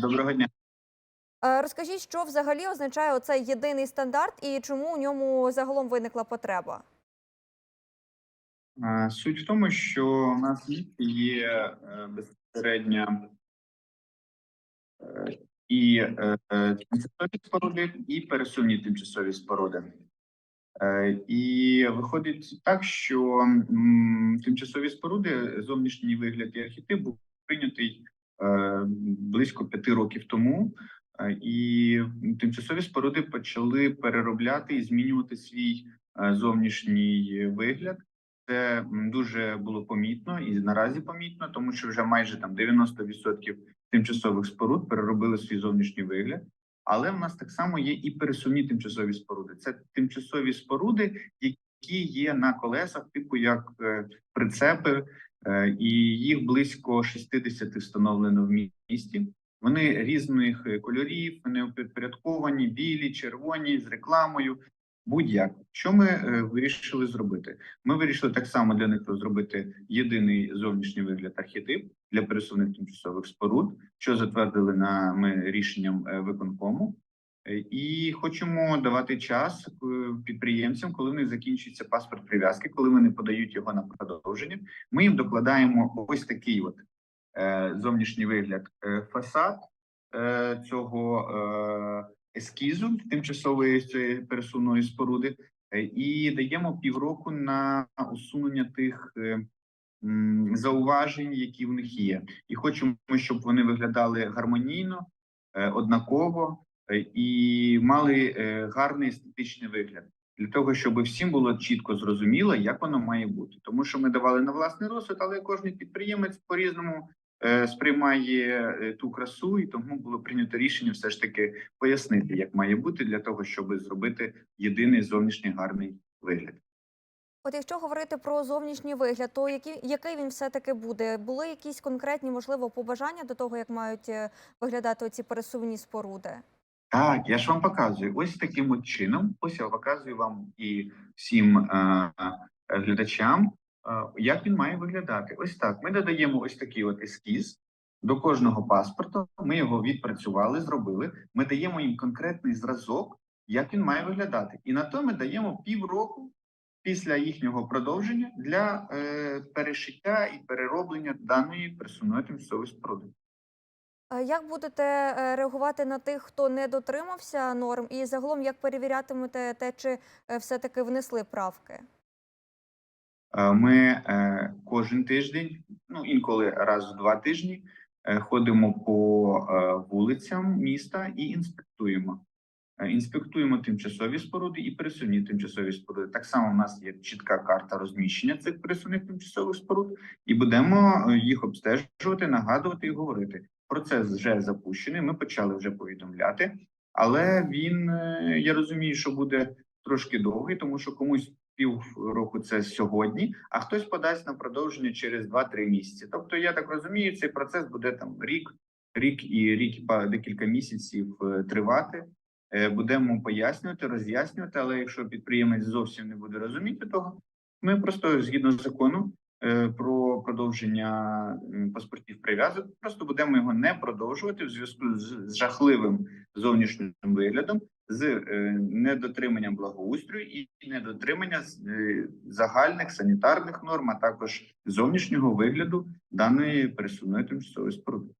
Доброго дня. Е, Розкажіть, що взагалі означає оцей єдиний стандарт і чому у ньому загалом виникла потреба? Суть в тому, що у нас є е, безпосередньо е, і е, е, тимчасові споруди, і пересувні тимчасові споруди. Е, І виходить так, що тимчасові споруди, зовнішній вигляд і архетип був прийнятий е, близько п'яти років тому. Е, І тимчасові споруди почали переробляти і змінювати свій е, зовнішній вигляд. Це дуже було помітно і наразі помітно, тому що вже майже там 90% тимчасових споруд переробили свій зовнішній вигляд. Але в нас так само є і пересувні тимчасові споруди. Це тимчасові споруди, які є на колесах, типу як е, прицепи, е, і їх близько 60 встановлено в місті. Вони різних е, кольорів, вони упорядковані, білі, червоні, з рекламою. Будь-як, що ми е, вирішили зробити? Ми вирішили так само для них зробити єдиний зовнішній вигляд архетип для пересувних тимчасових споруд, що затвердили на ми рішенням е, виконкому. Е, І хочемо давати час е, підприємцям, коли в них закінчується паспорт прив'язки, коли вони подають його на продовження. Ми їм докладаємо ось такий от е, зовнішній вигляд фасад цього ескізу тимчасової цієї пересувної споруди, і даємо півроку на усунення тих зауважень, які в них є, і хочемо, щоб вони виглядали гармонійно, однаково і мали е, гарний естетичний вигляд. Для того щоб всім було чітко зрозуміло, як воно має бути, тому що ми давали на власний розсуд, але кожен підприємець по різному е, сприймає е, ту красу, і тому було прийнято рішення все ж таки пояснити, як має бути для того, щоб зробити єдиний зовнішній гарний вигляд. От якщо говорити про зовнішній вигляд, то який, який він все-таки буде? Були якісь конкретні, можливо, побажання до того, як мають е, виглядати оці пересувні споруди? Так, я ж вам показую. Ось таким от чином. Ось я показую вам і всім е, е, глядачам, е, як він має виглядати. Ось так. Ми додаємо ось такий от ескіз до кожного паспорту. Ми його відпрацювали, зробили. Ми даємо їм конкретний зразок, як він має виглядати. І на то ми даємо півроку після їхнього продовження для е, перешиття і перероблення даної персонної тимчасової споруди. Як будете е, реагувати на тих, хто не дотримався норм, і загалом як перевірятимете те, чи е, все-таки внесли правки? Е, Ми кожен тиждень, ну інколи раз в два тижні, ходимо по вулицям міста і інспектуємо. Інспектуємо тимчасові споруди і пересувні тимчасові споруди. Так само в нас є чітка карта розміщення цих пересувних тимчасових споруд, і будемо їх обстежувати, нагадувати і говорити. Процес вже запущений. Ми почали вже повідомляти, але він е, я розумію, що буде трошки довгий, тому що комусь півроку це сьогодні, а хтось подасть на продовження через 2-3 місяці. Тобто, я так розумію, цей процес буде там рік, рік і рік декілька місяців е, тривати. Е, Будемо пояснювати, роз'яснювати, але якщо підприємець зовсім не буде розуміти того, ми просто згідно закону е, про продовження паспортів прив'язок, просто будемо його не продовжувати в зв'язку з з жахливим зовнішнім виглядом, з е, недотриманням благоустрою і недотримання е, загальних санітарних норм, а також зовнішнього вигляду даної пересувної тимчасової споруди.